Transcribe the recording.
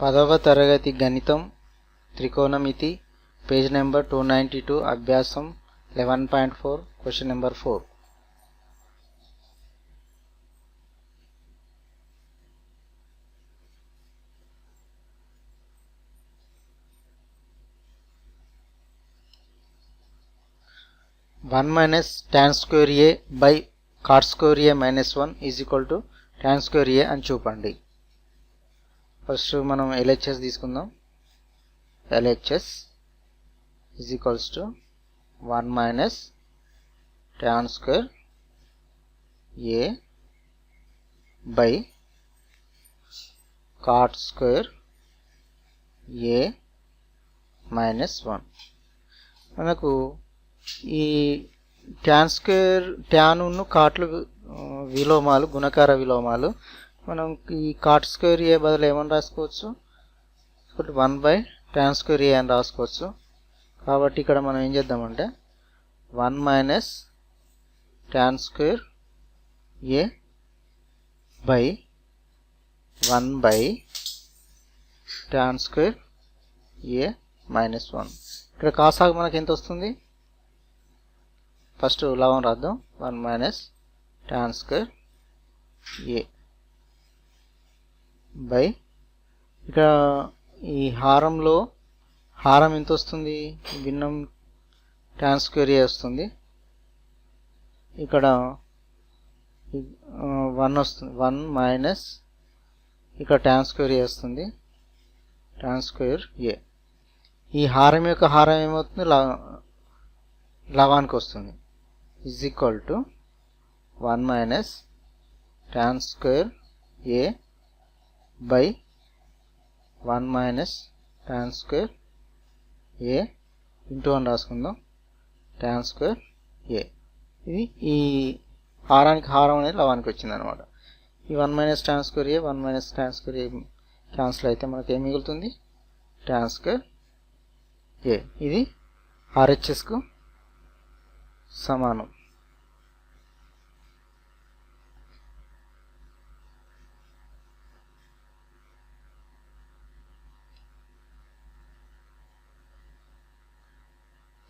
పదవ తరగతి గణితం త్రికోణమితి page number two ninety two అభ్యాసం eleven point four question number four. One minus tan square A by cot square A minus one is equal to tan square A అని చూపండి. First మనం LHS తీసుకుందాం. LHS is equals to one minus tan square A by cot square A minus one మనకు ఈ tan square ట్యానును కాట్లు విలోమాలు గుణకార విలోమాలు మనం ఈ cot square ఏ బదులు ఏమని రాసుకోవచ్చు. ఇప్పుడు one by tan square A అని రాసుకోవచ్చు. కాబట్టి ఇక్కడ మనం ఏం చేద్దామంటే one minus tan square A by one by tan square A minus one ఇక్కడ కాసాగు మనకు ఎంత వస్తుంది? ఫస్ట్ లవం రాద్దాం. One minus tan square A by. ఇక్కడ ఈ హారంలో హారం ఎంత వస్తుంది భిన్నం ట్యాన్ స్క్వేర్ ఏ వస్తుంది. ఇక్కడ వన్ వస్తుంది. వన్ మైనస్ ఇక్కడ ట్యాన్ స్క్వేర్ ఏ వస్తుంది. ట్యాన్ స్క్వేర్ ఏ ఈ హారం యొక్క హారం ఏమవుతుంది? లవానికి వస్తుంది. Is equal to one minus tan square A by one minus tan square A into అని రాసుకుందాం. ట్యాన్ స్క్వేర్ ఏ ఇది ఈ హారానికి హారం అనేది లవానికి వచ్చిందనమాట ఈ one minus tan square A one minus tan square A cancel అయితే మనకి ఏం మిగులుతుంది? ట్యాన్ స్క్వేర్ ఏ ఇది ఆర్హెచ్ఎస్కు సమానం.